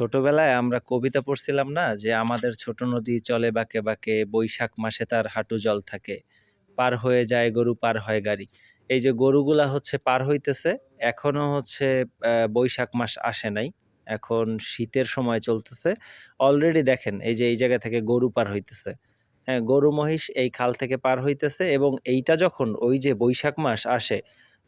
ছোটবেলায় আমরা কবিতা পড়ছিলাম না যে আমাদের ছোট নদী চলে বাঁকে বাঁকে, বৈশাখ মাসে তার হাঁটু জল থাকে। পার হয়ে যায় গরু, পার হয় গাড়ি। এই যে গরুগুলা হচ্ছে পার হইতেছে, এখনও হচ্ছে বৈশাখ মাস আসে নাই। এখন শীতের সময় চলতেছে। অলরেডি দেখেন, এই যে এই জায়গা থেকে গরু পার হইতেছে। হ্যাঁ গরু মহিষ এই খাল থেকে পার হইতেছে এবং এইটা যখন ওই যে বৈশাখ মাস আসে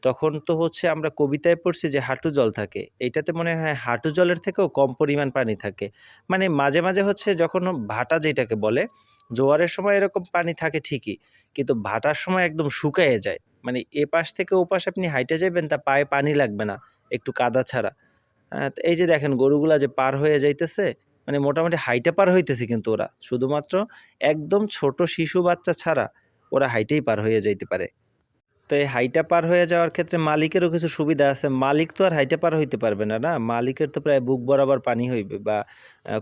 তখন তো হচ্ছে আমরা কবিতায় পড়ছি যে হাঁটু জল থাকে। এইটাতে মনে হয় হাঁটু জলের থেকেও কম পরিমাণ পানি থাকে। মানে মাঝে মাঝে হচ্ছে যখন ভাটা যেটাকে বলে, জোয়ারের সময় এরকম পানি থাকে ঠিকই, কিন্তু ভাটার সময় একদম শুকায়ে যায়। মানে এ পাশ থেকে ও পাশ আপনি হাইটে যাবেন তা পায়ে পানি লাগবে না, একটু কাদা ছাড়া। এই যে দেখেন গরুগুলা যে পার হয়ে যাইতেছে মানে মোটামুটি হাইটে পার হইতেছে কিন্তু ওরা। শুধুমাত্র একদম ছোট শিশু বাচ্চা ছাড়া ওরা হাইটেই পার হয়ে যাইতে পারে। তো এই হাইটা পার হয়ে যাওয়ার ক্ষেত্রে মালিকেরও কিছু সুবিধা আছে। মালিক তো আর হাইটা পার হইতে পারবে না না? মালিকের তো প্রায় বুক বরাবর পানি হইবে বা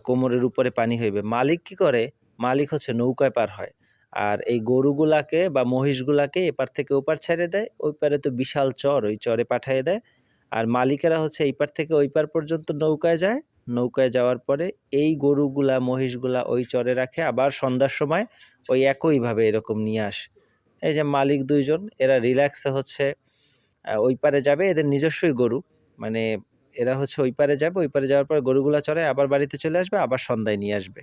কোমরের উপরে পানি হইবে। মালিক কি করে? মালিক হচ্ছে নৌকায় পার হয়। আর এই গরুগুলাকে বা মহিষগুলাকে এপার থেকে ওপার ছেড়ে দেয়, ওই পারে তো বিশাল চর, ওই চরে পাঠিয়ে দেয়। আর মালিকেরা হচ্ছে এই পার থেকে ওই পার পর্যন্ত নৌকায় যায়। নৌকায় যাওয়ার পরে এই গরুগুলা, মহিষগুলা ওই চরে রাখে। আবার সন্ধ্যার সময় ওই একইভাবে এরকম নিয়ে আসে। এই যে মালিক দুইজন, এরা রিল্যাক্সে হচ্ছে ওই পারে যাবে, এদের নিজস্বই গরু। মানে এরা হচ্ছে ওই পারে যাবে, ওই পারে যাওয়ার পর গরুগুলা চড়ে আবার বাড়িতে চলে আসবে, আবার সন্ধ্যায় নিয়ে আসবে।